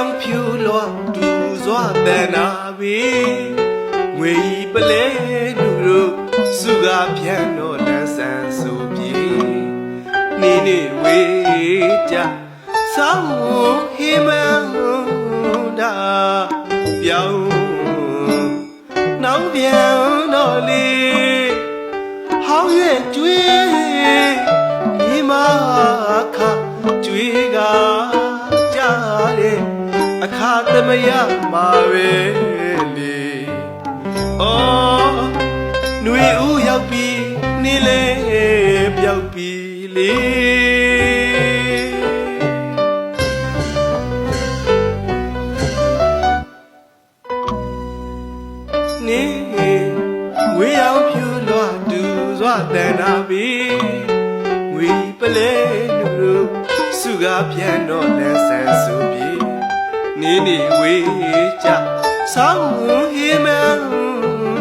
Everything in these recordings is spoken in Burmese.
ရောင်ဖြူလွှာတူစွာတန်နာပြီငွေဤပလဲလူတို့စုကားပြန်တော့လန်းဆန်းဆိုပြေနေနေဝေးကြဆောင်းဟိမန်ဒါပြောင်းနောင်ပြန်တော့လေဟောင်းရဲ့ကျွေး အခါသမယမှာပဲလေအော်ຫນွေဦးရောက်ပြီနေလေပြောက်ပြီလေနေငွေအောင်ဖြူလွှတ်တူစွာတန်တာပြီငွေပလဲလူလူစုကားပြန်တော့လဲဆန်းစုပြီ နေနေဝေးကြဆောင်းဟေမန်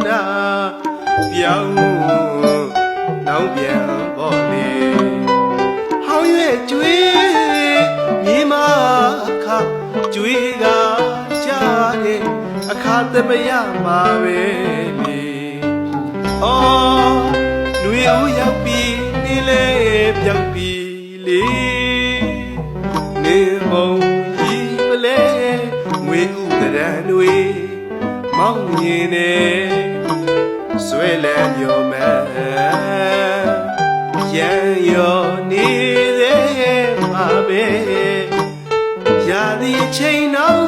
တာပြောင်းနောက်ပြန်ပေါ်လေဟောင်းရွယ်ကျွေးမြေမအခကျွေးကကြားတဲ့အခါသမယမှာပဲလေအော်လူရဦးရောက်ပြီနေလေပြောက်ပြီလေ ရန်တွေမောင်းမြင်နေဆွဲလဲပြောမယ်ရန်ရောနေသေးမှာပဲရာသီအချိန်တော့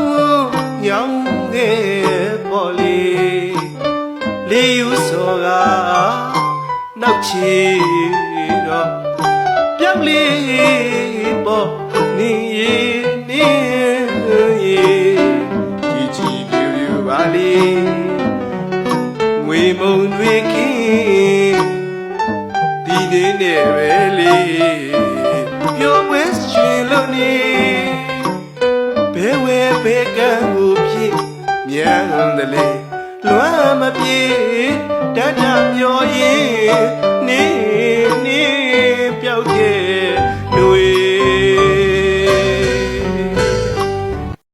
ညောင်းခဲ့ပေါ်လေလေးယူစောကနောက်ချီတော့ပြောင်းလေးပေါ်နေရီနေ မုံတွေခင်းဒီနေနဲ့ပဲလေပျော်ပွဲရွှင်လို့နေဘဲဝဲဘဲကံကိုဖြစ်မြန်တယ်လေလွမ်းမပြေတတ်တမျောရင်နေနေပြောက်ခဲ့